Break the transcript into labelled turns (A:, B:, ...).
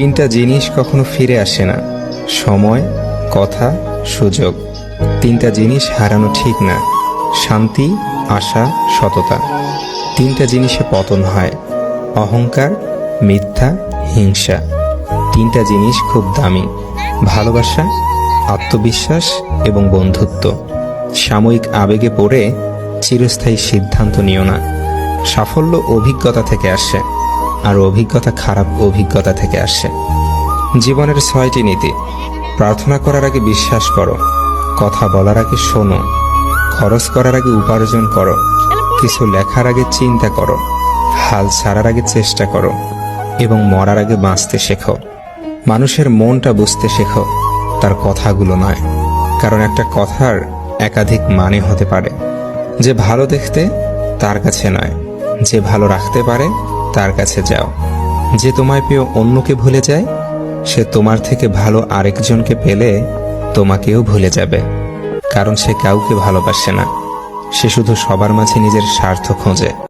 A: তিনটা জিনিস কখনো ফিরে আসে না। সময়, কথা, সুযোগ। তিনটা জিনিস হারানো ঠিক না। শান্তি, আশা, সততা। তিনটা জিনিসে পতন হয়। অহংকার, মিথ্যা, হিংসা। তিনটা জিনিস খুব দামি। ভালোবাসা, আত্মবিশ্বাস এবং বন্ধুত্ব। সাময়িক আবেগে পড়ে চিরস্থায়ী সিদ্ধান্ত নিও না। সাফল্য অভিজ্ঞতা থেকে আসে। আর অভিজ্ঞতা খারাপ অভিজ্ঞতা থেকে আসে। জীবনের ছয়টি নীতি। প্রার্থনা করার আগে বিশ্বাস করো। কথা বলার আগে শোনো। খরচ করার আগে উপার্জন করো। কিছু লেখার আগে চিন্তা করো। হাল ছাড়ার আগে চেষ্টা করো। এবং মরার আগে বাঁচতে শেখো। মানুষের মনটা বুঝতে শেখো। তার কথাগুলো নয়। কারণ একটা কথার একাধিক মানে হতে পারে। যে ভালো দেখতে, তার কাছে নয়। যে ভালো রাখতে পারে তার কাছে যাও। যে তোমায় পেয়ে অন্যকে ভুলে যায়, সে তোমার থেকে ভালো আরেকজনকে পেলে তোমাকেও ভুলে যাবে। কারণ সে কাউকে ভালোবাসে না। সে শুধু সবার মাঝে নিজের স্বার্থ খোঁজে।